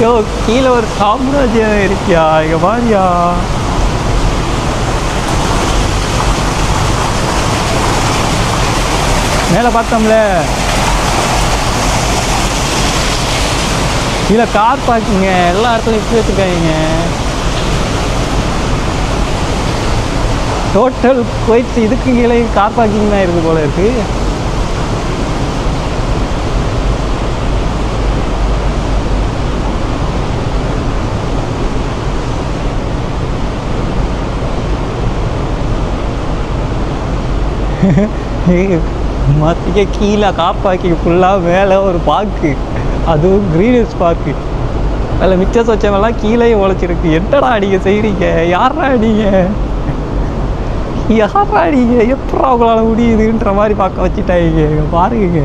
யோ கீழே ஒரு சாம்ராஜ்யம் இருக்கியா? இங்க வாரியா. மேலே பார்த்தோம்ல. கீழே கார் பார்க்கிங்க. எல்லா இடத்துலையும் இப்படி வச்சுருக்காங்க. டோட்டல் போயிட்டு இதுக்கு கீழே கார் பார்க்கிங் தான் இருக்குது போல இருக்குது மத்திய கீழே காப்பாக்கி ஃபுல்லாக மேலே ஒரு பார்க்கு அதுவும் க்ரீனஸ் பார்க்கு அதில் மிச்சம் சொச்சமெல்லாம் கீழே உழைச்சிருக்கு. என்னடா நீங்கள் செய்கிறீங்க யாரா நீங்கள் யாரா நீங்கள் எப்படா உங்களால் முடியுதுன்ற மாதிரி பார்க்க வச்சுட்டாங்க. பாருங்க.